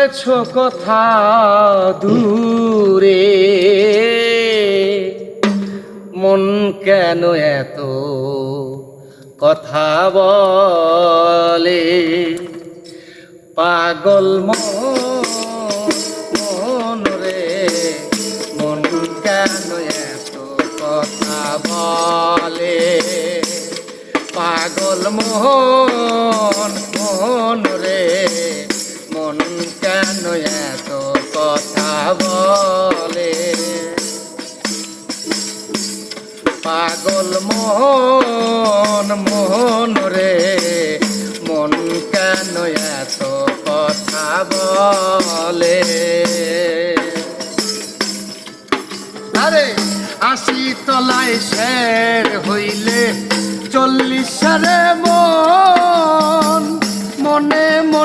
রয়েছ কথা দূরে। মন কেন এত কথা বলে? পাগল মন রে, মন কেন এত কথা বলে? পাগল মোহন মন কেন এত কথা বলে। পাগল মোহন মোহন রে, মন কেন এত কথা বলে? আরে, আশি তলায় শের হইলে চল্লিশ সারে মন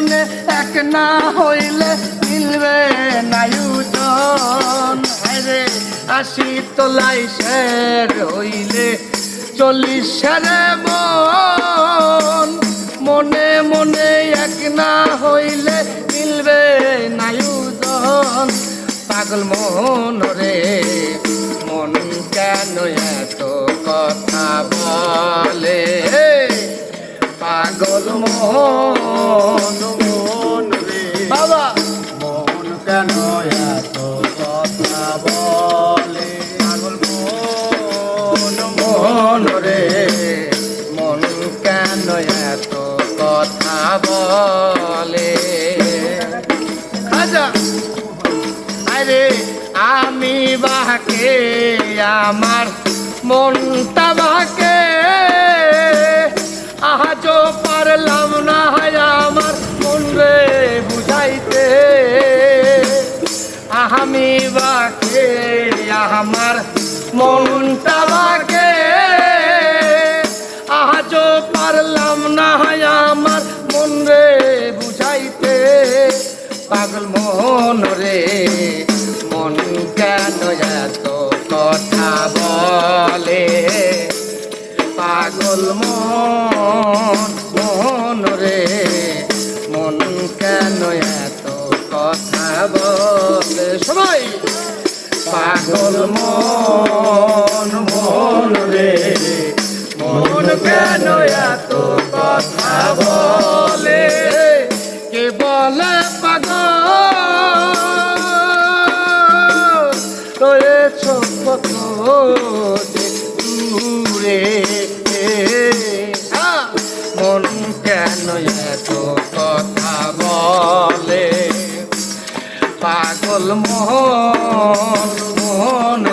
মনে এক না হইলে মিলবে নায়ুজন আরে আশি তলায় শের হইলে চল্লিশ সারে মন। মনে মনে এক না হইলে মিলবে নায়ুজন পাগল মন রে, মন কেন এত কথা বলে? পাগল মন এত কথা বলে। খাজা। আরে আমি বাহাকে আমার মনটা বাহাকে। আজও পারলাম না হয় আমার মন রে বুঝাইতে। আমি বাকে আমার মনটা রে বুঝাইতে পাগল মন রে, মন কেন এত কথা বলে? পাগল মন মন রে, মন কেন এত কথা বলে? সবাই, পাগল মন। বলে পাগল? রয়েছ কত দূরে মন কেন এত কথা বলে? পাগল মোহন মোহন